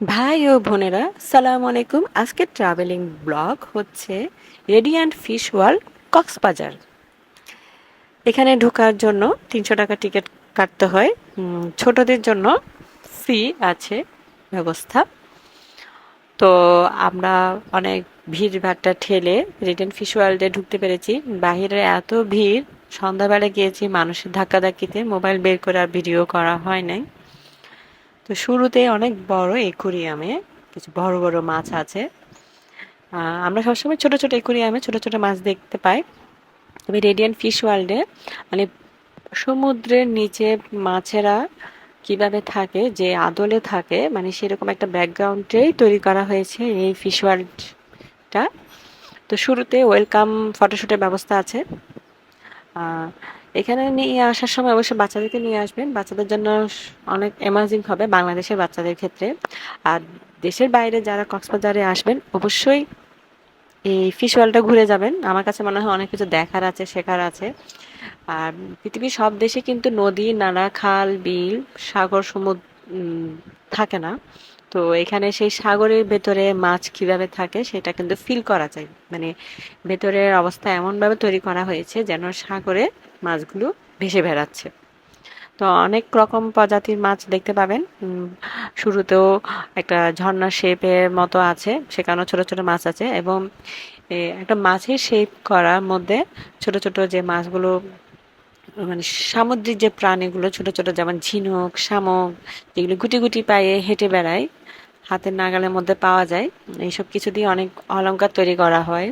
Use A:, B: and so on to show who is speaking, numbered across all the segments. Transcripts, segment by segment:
A: ভাই ও বোনেরা, সালাম আলাইকুম। আজকের ট্রাভেলিং ব্লগ হচ্ছে রেডিয়ান্ট ফিশ ওয়ার্ল্ড কক্সবাজার। এখানে ঢোকার জন্য তিনশো টাকা টিকিট কাটতে হয়। ছোটদের জন্য ফ্রি আছে ব্যবস্থা। তো আমরা অনেক ভিড় ভাট্টা ঠেলে রেডিয়ান্ট ফিশ ওয়ার্ল্ডে ঢুকতে পেরেছি। বাহিরে এত ভিড়, সন্ধ্যাবেলা গিয়েছি, মানুষের ধাক্কাধাক্কিতে মোবাইল বের করে আর ভিডিও করা হয় নাই। তো শুরুতে অনেক বড় একুরিয়ামে কিছু বড় বড় মাছ আছে। আমরা সবসময় ছোট ছোট একুরিয়ামে ছোট ছোট মাছ দেখতে পাই। তবে রেডিয়ান্ট ফিশ ওয়ার্ল্ডে মানে সমুদ্রের নিচে মাছেরা কীভাবে থাকে, যে আদলে থাকে মানে সেরকম একটা ব্যাকগ্রাউন্ডেই তৈরি করা হয়েছে এই ফিশ ওয়ার্ল্ডটা তো শুরুতে ওয়েলকাম ফটোশুটের ব্যবস্থা আছে। এখানে নিয়ে আসার সময় অবশ্যই বাচ্চাদেরকে নিয়ে আসবেন। বাচ্চাদের জন্য অনেক অ্যামাজিং হবে বাংলাদেশের বাচ্চাদের ক্ষেত্রে। আর দেশের বাইরে যারা কক্সবাজারে আসবেন, অবশ্যই এই ফিশ ওয়ার্ল্ডটা ঘুরে যাবেন। আমার কাছে মনে হয় অনেক কিছু দেখার আছে, শেখার আছে। আর পৃথিবীর সব দেশে কিন্তু নদী, নালা, খাল, বিল, সাগর, সমুদ্র থাকে না। তো এখানে সেই সাগরের ভেতরে মাছ কীভাবে থাকে সেটা কিন্তু ফিল করা যায়। মানে ভেতরের অবস্থা এমনভাবে তৈরি করা হয়েছে যেন সাগরে মাছগুলো ভেসে বেড়াচ্ছে। তো অনেক রকম প্রজাতির মাছ দেখতে পাবেন। শুরুতেও একটা ঝর্ণা শেপের মতো আছে, সেখানেও ছোট ছোট মাছ আছে এবং একটা মাছের শেপ করার মধ্যে ছোট ছোট যে মাছগুলো মানে সামুদ্রিক যে প্রাণীগুলো ছোট ছোট যেমন ঝিনুক, শামুক, যেগুলো গুটি গুটি পায়ে হেঁটে বেড়ায় হাতের নাগালের মধ্যে পাওয়া যায়। এইসব কিছু দিয়ে অনেক অলংকার তৈরি করা হয়।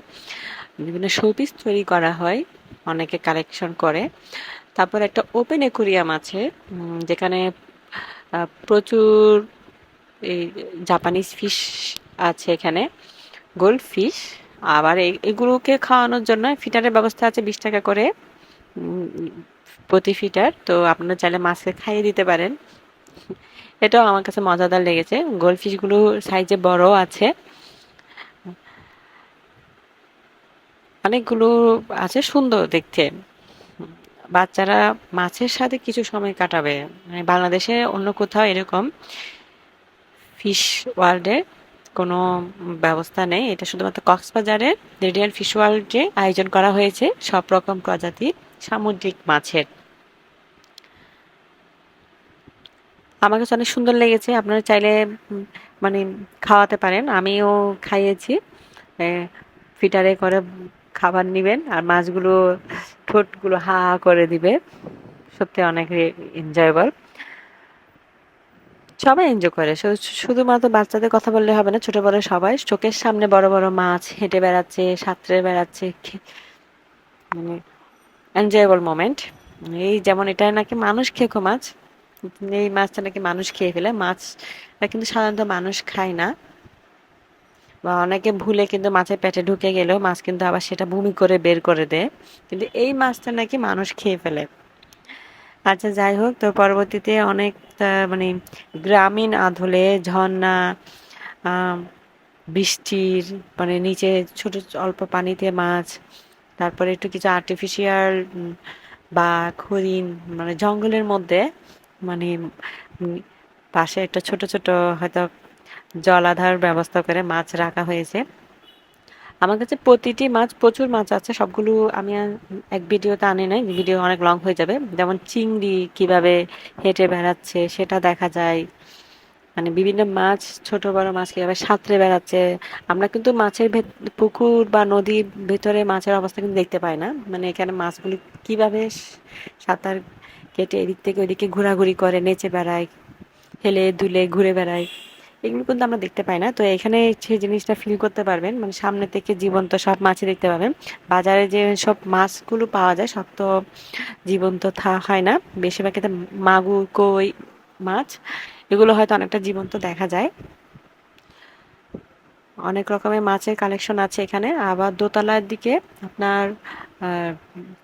A: বিভিন্ন শোপিস তৈরি করা হয়। অনেকে কালেকশন করে। তারপর একটা ওপেন একুরিয়াম আছে যেখানে প্রচুর এই জাপানিজ ফিশ আছে এখানে। Gold fish. আবার এগুলোকে খাওয়ানোর জন্য ফিটারের ব্যবস্থা আছে বিশ টাকা করে প্রতি ফিটার। তো আপনারা চাইলে মাছকে খাইয়ে দিতে পারেন। এটাও আমার কাছে মজাদার লেগেছে। গোল্ড ফিশগুলো সাইজে বড় আছে। অনেকগুলো আছে সুন্দর দেখতে। বাচ্চারা মাছের সাথে কিছু সময় কাটাবে। মানে বাংলাদেশে অন্য কোথাও এরকম ফিশ ওয়ার্ল্ডের কোনো ব্যবস্থা নেই। এটা শুধুমাত্র কক্সবাজারে রেডিয়ান্ট ফিশ ওয়ার্ল্ডে আয়োজন করা হয়েছে। সব রকম প্রজাতির সামুদ্রিক মাছের। আমার কাছে অনেক সুন্দর লেগেছে। আপনারা চাইলে মানে খাওয়াতে পারেন। আমিও খাইয়েছি। ফিটারে করে খাবার নিবেন আর মাছগুলো, ঠোঁটগুলো হা হা করে দিবে। সত্যি অনেক এনজয়েবল সবাই এনজয় করে। শুধুমাত্র বাচ্চাদের কথা বললে হবে না ছোট বড় সবাই। চোখের সামনে বড় বড় মাছ হেঁটে বেড়াচ্ছে, সাঁতরে বেড়াচ্ছে মানে এনজয়েবল মোমেন্ট এই যেমন এটা নাকি মানুষ খেকো মাছ। এই মাছটা নাকি মানুষ খেয়ে ফেলে। মাছটা কিন্তু সাধারণত মানুষ খায় না। বা অনেকে ভুলে কিন্তু মাছের পেটে ঢুকে গেলেও মাছ কিন্তু আবার সেটা ভূমি করে বের করে দেয়। কিন্তু এই মাছটা নাকি মানুষ খেয়ে ফেলে। আচ্ছা যাই হোক, তো পরবর্তীতে অনেক মানে গ্রামীণ আধলে ঝর্ণা বৃষ্টির মানে নিচে ছোট অল্প পানিতে মাছ, তারপরে একটু কিছু আর্টিফিশিয়াল বা হরিণ মানে জঙ্গলের মধ্যে মানে পাশে একটা ছোট ছোট হয়তো জলাধার ব্যবস্থা করে মাছ রাখা হয়েছে। আমার কাছে প্রতিটি মাছ, প্রচুর মাছ আছে, সবগুলো আমি এক ভিডিওতে আনি নাই, ভিডিও অনেক লং হয়ে যাবে। যেমন চিংড়ি কীভাবে হেঁটে বেড়াচ্ছে, সেটা দেখা যায়। মানে বিভিন্ন মাছ, ছোট বড় মাছ কীভাবে সাঁতরে বেড়াচ্ছে। আমরা কিন্তু মাছের পুকুর বা নদীর ভেতরে মাছের অবস্থা কিন্তু দেখতে পাই না। মানে এখানে মাছগুলি কীভাবে সাঁতার কেটে এদিক থেকে ওইদিকে ঘোরাঘুরি করে, নেচে বেড়ায়, হেলে দুলে ঘুরে বেড়ায়। এগুলো কিন্তু আমরা দেখতে পাই না। তো এখানে সেই জিনিসটা ফিল করতে পারবেন। মানে সামনে থেকে জীবন্ত সব মাছই দেখতে পাবেন। বাজারে যে সব মাছগুলো পাওয়া যায়, সব তো জীবন্ত থা, হয় না। বেশিরভাগ ক্ষেত্রে মাগুর, কই মাছ, এগুলো হয়তো অনেকটা জীবন্ত দেখা যায়। অনেক রকমের মাছের কালেকশন আছে এখানে। আবার দোতলার দিকে আপনার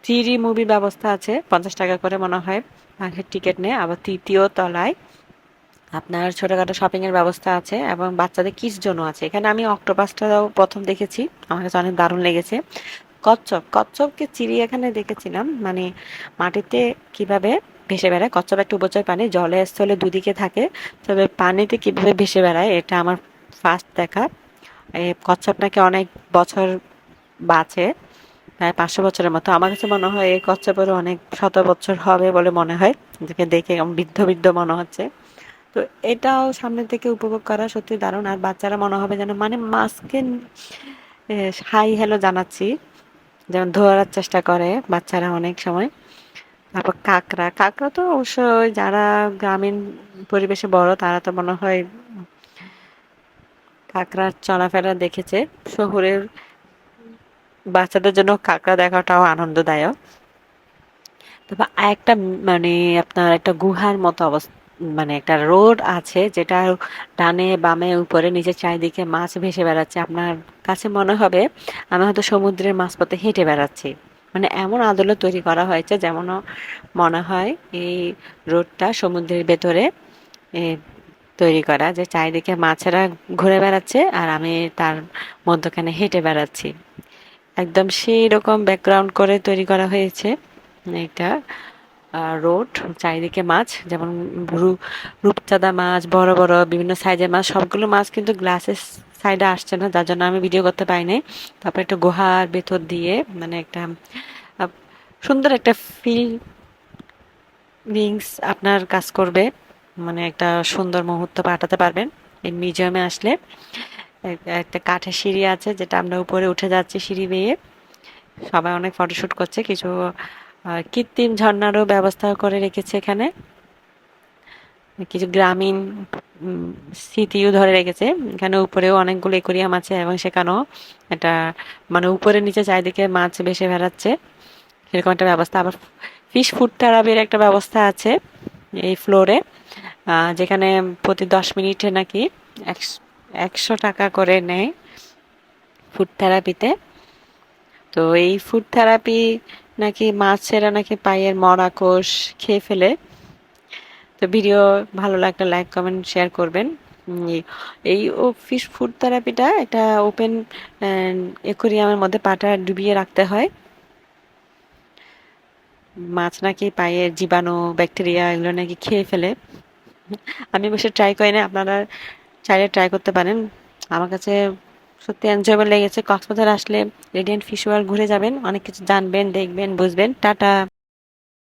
A: থ্রি মুভি ব্যবস্থা আছে, পঞ্চাশ টাকা করে মনে হয় বাঘের টিকিট নেয়। আবার তৃতীয় তলায় আপনার ছোটোখাটো শপিংয়ের ব্যবস্থা আছে এবং বাচ্চাদের কিস জোনও আছে। এখানে আমি অক্টোপাসটাও প্রথম দেখেছি। আমার কাছে অনেক দারুণ লেগেছে। কচ্ছপ, কচ্ছপকে চিড়িয়াখানায় দেখেছিলাম। মানে মাটিতে কীভাবে ভেসে বেড়ায়, কচ্ছপ একটা উপচয় পানি, জলে স্থলে দুদিকে থাকে, তবে পানিতে কীভাবে ভেসে বেড়ায়, এটা আমার ফার্স্ট দেখা। এই কচ্ছপ নাকি অনেক বছর বাঁচে, প্রায় পাঁচশো বছরের মতো। আমার কাছে মনে হয় এই কচ্ছপেরও অনেক শত বছর হবে বলে মনে হয়। যাকে দেখে বৃদ্ধ বৃদ্ধ মনে হচ্ছে। তো এটাও সামনে থেকে উপভোগ করা সত্যি দারুণ। আর বাচ্চারা মনে হবে যেন মানে মাছকে হাই হ্যালো জানাচ্ছি। যেমন ধরার চেষ্টা করে বাচ্চারা অনেক সময়। তারপর কাঁকড়া। কাঁকড়া তো অবশ্যই যারা গ্রামীণ পরিবেশে বড়, তারা তো মনে হয় কাঁকড়ার চলাফেরা দেখেছে। শহরের বাচ্চাদের জন্য কাঁকড়া দেখাটাও আনন্দদায়ক। তারপর একটা মানে আপনার একটা গুহার মতো অবস্থা মানে একটা রোড আছে যেটা ডানে বামে উপরে নিচে চারিদিকে মাছ ভেসে বেড়াচ্ছে। আপনার কাছে মনে হবে, আমি হয়তো সমুদ্রের মাঝপথে হেঁটে বেড়াচ্ছি। মানে এমন আদলে তৈরি করা হয়েছে যেমন মনে হয় এই রোডটা সমুদ্রের ভেতরে তৈরি করা, যে চারিদিকে মাছেরা ঘুরে বেড়াচ্ছে আর আমি তার মধ্যখানে হেঁটে বেড়াচ্ছি। একদম সেই রকম ব্যাকগ্রাউন্ড করে তৈরি করা হয়েছে এটা রোড চারিদিকে মাছ, যেমন রূপচাঁদা মাছ, বড় বড় বিভিন্ন সাইজের মাছ, সবগুলো মাছ কিন্তু গ্লাসের সাইডে আসছে না, যার জন্য আমি ভিডিও করতে পারিনি। তারপর একটা গুহার ভেতর দিয়ে মানে একটা সুন্দর একটা ফিল লিংস আপনার কাজ করবে। মানে একটা সুন্দর মুহূর্ত পাঠাতে পারবেন। এই মিউজিয়ামে আসলে একটা কাঠের সিঁড়ি আছে যেটা আমরা উপরে উঠে যাচ্ছি সিঁড়ি বেয়ে। সবাই অনেক ফটোশ্যুট করছে, কিছু কৃত্রিম ঝর্ণারও ব্যবস্থা করে রেখেছে এখানে। কিছু গ্রামীণ স্মৃতিও ধরে রেখেছে। এখানে উপরেও অনেকগুলো একুরিয়াম আছে এবং সেখানেও একটা মানে উপরে নিচে চারিদিকে মাছ ভেসে বেড়াচ্ছে। সেরকম একটা ব্যবস্থা। আবার ফিশ ফুড থেরাপির একটা ব্যবস্থা আছে এই ফ্লোরে যেখানে প্রতি দশ মিনিটে নাকি একশো টাকা করে নেয় ফুড থেরাপিতে তো। এই ফুড থেরাপি নাকি মাছেরা নাকি পায়ের মরা কোষ খেয়ে ফেলে। তো ভিডিও ভালো লাগলে লাইক কমেন্ট শেয়ার করবেন। এই ও ফিশ ফুড থেরাপিটা একটা ওপেন একুরিয়ামের মধ্যে পাটা ডুবিয়ে রাখতে হয়। মাছ নাকি পায়ের জীবাণু ব্যাকটেরিয়া এগুলো নাকি খেয়ে ফেলে। আমি বসে ট্রাই করি না আপনারা চাইলে ট্রাই করতে পারেন। আমার কাছে সত্যি এনজয়েবল লেগেছে। কক্সবাজার আসলে রেডিয়েন্ট ফিশ ওয়ার্ল্ড ঘুরে যাবেন, অনেক কিছু জানবেন, দেখবেন, বুঝবেন। টাটা!